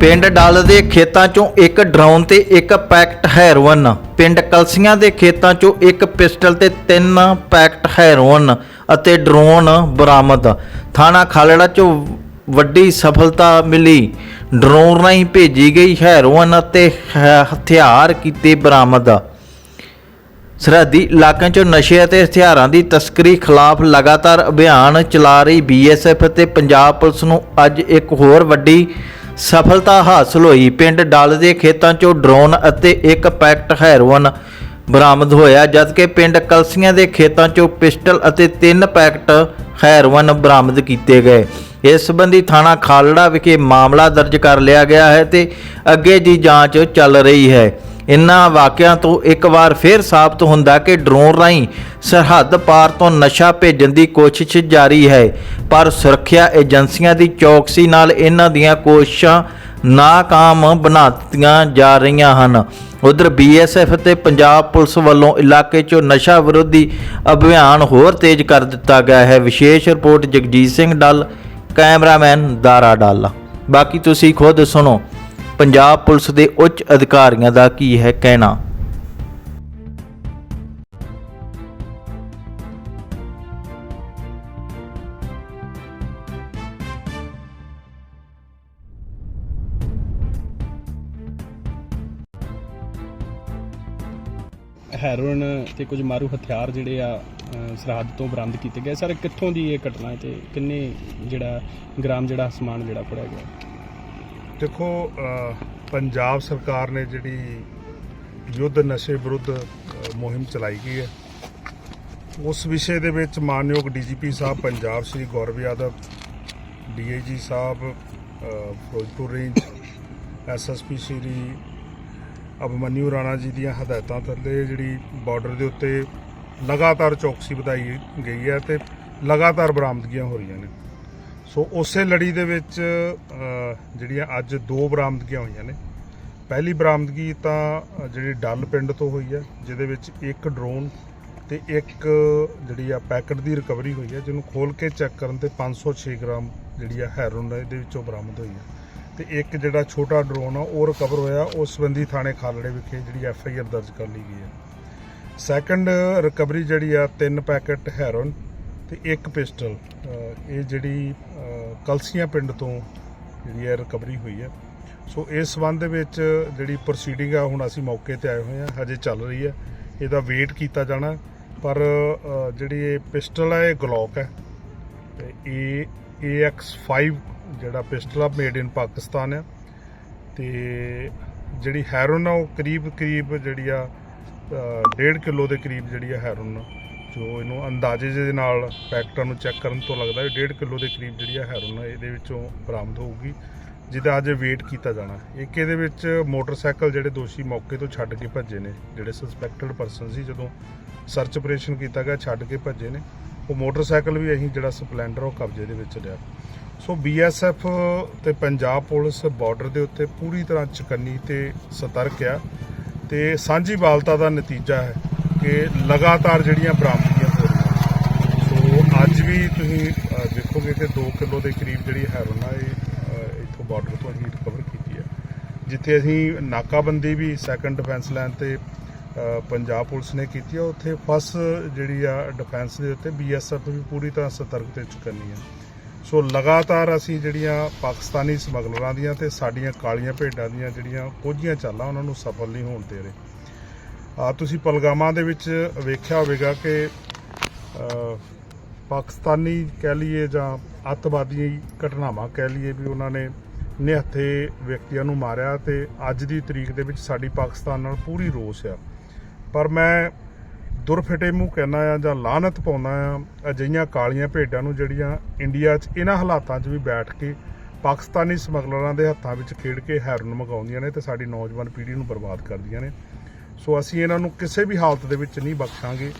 ਪਿੰਡ ਡੱਲ ਦੇ ਖੇਤਾਂ 'ਚੋਂ ਇੱਕ ਡਰੋਨ ਤੇ ਇੱਕ ਪੈਕਟ ਹੈਰੋਇਨ। ਪਿੰਡ ਕਲਸੀਆਂ ਦੇ ਖੇਤਾਂ 'ਚੋਂ ਇੱਕ ਪਿਸਟਲ ਤੇ ਤਿੰਨ ਪੈਕਟ ਹੈਰੋਇਨ ਅਤੇ ਡਰੋਨ ਬਰਾਮਦ। ਥਾਣਾ ਖਾਲੜਾ 'ਚੋਂ ਵੱਡੀ ਸਫਲਤਾ ਮਿਲੀ। ਡਰੋਨ ਰਾਹੀਂ ਭੇਜੀ ਗਈ ਹੈਰੋਇਨ ਅਤੇ ਹ- ਹਥਿਆਰ ਕੀਤੇ ਬਰਾਮਦ। ਸਰਹੱਦੀ ਇਲਾਕਿਆਂ 'ਚ ਨਸ਼ੇ ਅਤੇ ਹਥਿਆਰਾਂ ਦੀ ਤਸਕਰੀ ਖਿਲਾਫ ਲਗਾਤਾਰ ਅਭਿਆਨ ਚਲਾ ਰਹੀ ਬੀਐਸਐਫ ਅਤੇ ਪੰਜਾਬ ਪੁਲਿਸ ਨੂੰ ਅੱਜ ਇੱਕ ਹੋਰ ਵੱਡੀ ਸਫਲਤਾ ਹਾਸਲ ਹੋਈ। ਪਿੰਡ ਡੱਲ ਦੇ ਖੇਤਾਂ 'ਚੋਂ ਡਰੋਨ ਅਤੇ ਇੱਕ ਪੈਕਟ ਹੈਰੋਇਨ ਬਰਾਮਦ ਹੋਇਆ, ਜਦਕਿ ਪਿੰਡ ਕਲਸੀਆਂ ਦੇ ਖੇਤਾਂ 'ਚੋਂ ਪਿਸਟਲ ਅਤੇ ਤਿੰਨ ਪੈਕਟ ਹੈਰੋਇਨ ਬਰਾਮਦ ਕੀਤੇ ਗਏ। ਇਸ ਸੰਬੰਧੀ ਥਾਣਾ ਖਾਲੜਾ ਵਿਖੇ ਮਾਮਲਾ ਦਰਜ ਕਰ ਲਿਆ ਗਿਆ ਹੈ ਤੇ ਅੱਗੇ ਦੀ ਜਾਂਚ ਚੱਲ ਰਹੀ ਹੈ। ਇਨ੍ਹਾਂ ਵਾਕਿਆਂ ਤੋਂ ਇੱਕ ਵਾਰ ਫਿਰ ਸਾਬਤ ਹੁੰਦਾ ਕਿ ਡਰੋਨ ਰਾਹੀਂ ਸਰਹੱਦ ਪਾਰ ਤੋਂ ਨਸ਼ਾ ਭੇਜਣ ਦੀ ਕੋਸ਼ਿਸ਼ ਜਾਰੀ ਹੈ, ਪਰ ਸੁਰੱਖਿਆ ਏਜੰਸੀਆਂ ਦੀ ਚੌਕਸੀ ਨਾਲ ਇਹਨਾਂ ਦੀਆਂ ਕੋਸ਼ਿਸ਼ਾਂ ਨਾਕਾਮ ਬਣਾ ਦਿੱਤੀਆਂ ਜਾ ਰਹੀਆਂ ਹਨ। ਉਧਰ ਬੀਐਸਐਫ ਤੇ ਪੰਜਾਬ ਪੁਲਿਸ ਵੱਲੋਂ ਇਲਾਕੇ 'ਚੋਂ ਨਸ਼ਾ ਵਿਰੋਧੀ ਅਭਿਆਨ ਹੋਰ ਤੇਜ਼ ਕਰ ਦਿੱਤਾ ਗਿਆ ਹੈ। ਵਿਸ਼ੇਸ਼ ਰਿਪੋਰਟ ਜਗਜੀਤ ਸਿੰਘ ਡੱਲ, ਕੈਮਰਾਮੈਨ ਦਾਰਾ ਡੱਲ। ਬਾਕੀ ਤੁਸੀਂ ਖੁਦ ਸੁਣੋ। ਪੰਜਾਬ ਪੁਲਿਸ ਦੇ ਉੱਚ ਅਧਿਕਾਰੀਆਂ ਦਾ ਕੀ ਹੈ ਕਹਿਣਾ? ਹੈਰੋਇਨ ਤੇ ਕੁਝ ਮਾਰੂ ਹਥਿਆਰ ਜਿਹੜੇ ਆ ਸਰਹੱਦ ਤੋਂ ਬਰਾਮਦ ਕੀਤੇ ਗਏ। ਸਰ, ਕਿੱਥੋਂ ਦੀ ਇਹ ਘਟਨਾ ਹੈ ਤੇ ਕਿੰਨੇ ਜਿਹੜਾ ਗ੍ਰਾਮ ਜਿਹੜਾ ਸਮਾਨ ਜਿਹੜਾ ਫੜਿਆ ਗਿਆ? ਦੇਖੋ ਪੰਜਾਬ ਸਰਕਾਰ ਨੇ ਜਿਹੜੀ ਯੁੱਧ ਨਸ਼ੇ ਵਿਰੁੱਧ ਮੁਹਿੰਮ ਚਲਾਈ ਗਈ ਹੈ। ਉਸ ਵਿਸ਼ੇ ਦੇ ਵਿੱਚ ਮਾਨਯੋਗ DGP sahib, Punjab Shri Gaurav Yadav DIG sahib Ferozepur range SSP Shri Abhimanyu Rana ji ਦੀਆਂ ਹਦਾਇਤਾਂ ਥੱਲੇ ਜਿਹੜੀ ਬਾਰਡਰ ਦੇ ਉੱਤੇ ਲਗਾਤਾਰ ਚੌਕਸੀ ਵਧਾਈ ਗਈ ਹੈ ਤੇ ਲਗਾਤਾਰ ਬਰਾਮਦਗੀਆਂ ਹੋ ਰਹੀਆਂ ਨੇ। ਸੋ ਉਸੇ ਲੜੀ ਦੇ ਵਿੱਚ ਜਿਹੜੀਆਂ ਅੱਜ ਦੋ ਬਰਾਮਦਗੀਆਂ ਹੋਈਆਂ ਨੇ। ਪਹਿਲੀ ਬਰਾਮਦਗੀ ਤਾਂ ਜਿਹੜੀ ਡੱਲ ਪਿੰਡ ਤੋਂ ਹੋਈ ਹੈ, ਜਿਹਦੇ ਵਿੱਚ ਇੱਕ ਡਰੋਨ ਤੇ ਇੱਕ, ਜਿਹੜੀ ਆ ਪੈਕਟ ਦੀ ਰਿਕਵਰੀ ਹੋਈ ਹੈ, ਜਿਹਨੂੰ ਖੋਲ ਕੇ ਚੈੱਕ ਕਰਨ ਤੇ 506 ਗ੍ਰਾਮ ਜਿਹੜੀ ਆ ਹੈਰੋਨ ਇਹਦੇ ਵਿੱਚੋਂ ਬਰਾਮਦ ਹੋਈ ਹੈ। ਤੇ ਇੱਕ ਜਿਹੜਾ ਛੋਟਾ ਡਰੋਨ ਆ, ਉਹ ਰਿਕਵਰ ਹੋਇਆ ਉਸ ਸੰਬੰਧੀ ਥਾਣੇ ਖਾਲੜੇ ਵਿਖੇ ਜਿਹੜੀ ਐਫ ਆਈ ਆਰ ਦਰਜ ਕਰ ਲਈ ਗਈ ਹੈ। ਸੈਕੰਡ ਰਿਕਵਰੀ ਜਿਹੜੀ ਆ, ਤਿੰਨ ਪੈਕਟ ਹੈਰੋਨ ਤੇ ਇੱਕ ਪਿਸਟਲ ਇਹ ਜਿਹੜੀ ਕਲਸੀਆਂ ਪਿੰਡ ਤੋਂ ਜਿਹੜੀ ਹੈ ਰਿਕਵਰੀ ਹੋਈ ਹੈ। ਸੋ ਇਸ ਸੰਬੰਧ ਦੇ ਵਿੱਚ ਜਿਹੜੀ ਪ੍ਰੋਸੀਡਿੰਗ ਆ, ਹੁਣ ਅਸੀਂ ਮੌਕੇ ਤੇ ਆਏ ਹੋਏ ਆ ਹਜੇ ਚੱਲ ਰਹੀ ਹੈ। ਇਹਦਾ ਵੇਟ ਕੀਤਾ ਜਾਣਾ, ਪਰ ਜਿਹੜੀ ਇਹ ਪਿਸਟਲ ਹੈ ਇਹ ਗਲੌਕ ਹੈ। ਤੇ ਇਹ AX5 ਜਿਹੜਾ ਪਿਸਟਲ ਆ ਮੇਡ ਇਨ ਪਾਕਿਸਤਾਨ ਆ। ਤੇ ਜਿਹੜੀ ਹੈਰੋਨ ਆ, ਉਹ ਕਰੀਬ ਕਰੀਬ ਜਿਹੜੀ ਆ 1.5 ਕਿਲੋ ਦੇ ਕਰੀਬ ਜਿਹੜੀ ਆ ਹੈਰੋਨ ਜੋ ਇਹਨੂੰ ਅੰਦਾਜ਼ੇ ਦੇ ਨਾਲ ਪੈਕਟਾਂ ਨੂੰ ਚੈੱਕ ਕਰਨ ਤੋਂ ਲੱਗਦਾ ਹੈ 1.5 ਕਿਲੋ ਦੇ ਕਰੀਬ ਜਿਹੜੀ ਆ ਹੈਰੋਨ ਇਹਦੇ ਵਿੱਚੋਂ ਬਰਾਮਦ ਹੋਊਗੀ, ਜਿਹਦਾ ਅੱਜ ਵੇਟ ਕੀਤਾ ਜਾਣਾ। ਇੱਕ ਇਹਦੇ ਵਿੱਚ ਮੋਟਰਸਾਈਕਲ ਜਿਹੜੇ ਦੋਸ਼ੀ ਮੌਕੇ ਤੋਂ ਛੱਡ ਕੇ ਭੱਜੇ ਨੇ, ਜਿਹੜੇ ਸਸਪੈਕਟਡ ਪਰਸਨ ਸੀ, ਜਦੋਂ ਸਰਚ ਆਪਰੇਸ਼ਨ ਕੀਤਾ ਗਿਆ, ਛੱਡ ਕੇ ਭੱਜੇ ਨੇ। ਉਹ ਮੋਟਰਸਾਈਕਲ ਵੀ ਅਸੀਂ ਜਿਹੜਾ ਸਪਲੈਂਡਰ ਉਹ ਕਬਜ਼ੇ ਦੇ ਵਿੱਚ ਲਿਆ। ਸੋ ਬੀਐਸਐਫ ਤੇ ਪੰਜਾਬ ਪੁਲਿਸ ਬਾਰਡਰ ਦੇ ਉੱਤੇ ਪੂਰੀ ਤਰ੍ਹਾਂ ਚਕੰਨੀ ਤੇ ਸਤਰਕ ਆ ਤੇ ਸਾਂਝੀ ਬਾਲਤਾ ਦਾ ਨਤੀਜਾ ਹੈ। ਕਿ ਲਗਾਤਾਰ ਜਿਹੜੀਆਂ ਬਰਾਮਦਗੀਆਂ ਹੋ ਰਹੀਆਂ ਸੋ, ਅੱਜ ਵੀ ਤੁਸੀਂ ਦੇਖੋਗੇ ਕਿ 2 ਕਿਲੋ ਦੇ ਕਰੀਬ ਜਿਹੜੀ ਹੈਰੋਨ ਆ, ਇਹ ਇੱਥੋਂ ਬਾਰਡਰ ਤੋਂ ਅਸੀਂ ਰਿਕਵਰ ਕੀਤੀ ਹੈ। ਜਿੱਥੇ ਅਸੀਂ ਨਾਕਾਬੰਦੀ ਵੀ ਸੈਕੰਡ ਡਿਫੈਂਸ ਲਾਈਨ ਤੇ ਪੰਜਾਬ ਪੁਲਿਸ ਨੇ ਕੀਤੀ ਆ। ਉੱਥੇ ਫਸਟ ਜਿਹੜੀ ਆ ਡਿਫੈਂਸ ਦੇ ਉੱਤੇ ਬੀਐਸਐਫ ਵੀ ਪੂਰੀ ਤਰ੍ਹਾਂ ਸਤਰਕ ਤੇ ਚੁਕੰਨੀ ਹੈ ਸੋ, ਲਗਾਤਾਰ ਅਸੀਂ ਜਿਹੜੀਆਂ ਪਾਕਿਸਤਾਨੀ ਸਮਗਲਰਾਂ ਦੀਆਂ ਤੇ ਸਾਡੀਆਂ ਕਾਲੀਆਂ ਭੇਡਾਂ ਦੀਆਂ ਜਿਹੜੀਆਂ ਕੋਝੀਆਂ ਚਾਲਾਂ, ਉਹਨਾਂ ਨੂੰ ਸਫਲ ਨਹੀਂ ਹੋਣ ਦੇ ਰਹੇ। ਆ ਤੁਸੀਂ ਪਲਗਾਮਾ ਦੇ ਵਿੱਚ ਵੇਖਿਆ ਹੋਵੇਗਾ ਕਿ ਪਾਕਿਸਤਾਨੀ ਕਹਿ ਲਈਏ ਜਾਂ ਅੱਤਵਾਦੀ ਘਟਨਾਵਾਂ ਕਹਿ ਲਈਏ ਵੀ ਉਹਨਾਂ ਨੇ ਨਿਹੱਥੇ ਵਿਅਕਤੀਆਂ ਨੂੰ ਮਾਰਿਆ ਤੇ ਅੱਜ ਦੀ ਤਰੀਕ ਦੇ ਵਿੱਚ ਸਾਡੀ ਪਾਕਿਸਤਾਨ ਨਾਲ ਪੂਰੀ ਰੋਸ ਆ। ਪਰ ਮੈਂ ਦੁਰਫਿਟੇ ਮੂੰਹ ਕਹਿਣਾ ਆ ਜਾਂ ਲਾਹਨਤ ਪਾਉਣਾ ਆ, ਅਜਿਹੀਆਂ ਕਾਲੀਆਂ ਭੇਡਾਂ ਨੂੰ ਜਿਹੜੀਆਂ ਇੰਡੀਆ 'ਚ ਇਹਨਾਂ ਹਾਲਾਤਾਂ 'ਚ ਵੀ ਬੈਠ ਕੇ ਪਾਕਿਸਤਾਨੀ ਸਮਗਲਰਾਂ ਦੇ ਹੱਥਾਂ ਵਿੱਚ ਖੇਡ ਕੇ ਹੈਰਨ ਮਗਾਉਂਦੀਆਂ ਨੇ ਤੇ ਸਾਡੀ ਨੌਜਵਾਨ ਪੀੜ੍ਹੀ ਨੂੰ ਬਰਬਾਦ ਕਰਦੀਆਂ ਨੇ। ਸੋ ਅਸੀਂ ਇਹਨਾਂ ਨੂੰ ਕਿਸੇ ਵੀ ਹਾਲਤ ਦੇ ਵਿੱਚ ਨਹੀਂ ਬਖਸ਼ਾਂਗੇ।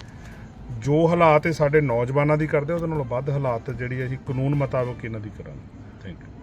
ਜੋ ਹਾਲਾਤ ਇਹ ਸਾਡੇ ਨੌਜਵਾਨਾਂ ਦੀ ਕਰਦੇ ਉਹਦੇ ਨਾਲੋਂ ਵੱਧ ਹਾਲਾਤ ਜਿਹੜੀ ਅਸੀਂ ਕਾਨੂੰਨ ਮੁਤਾਬਕ ਇਹਨਾਂ ਦੀ ਕਰਾਂਗੇ। Thank you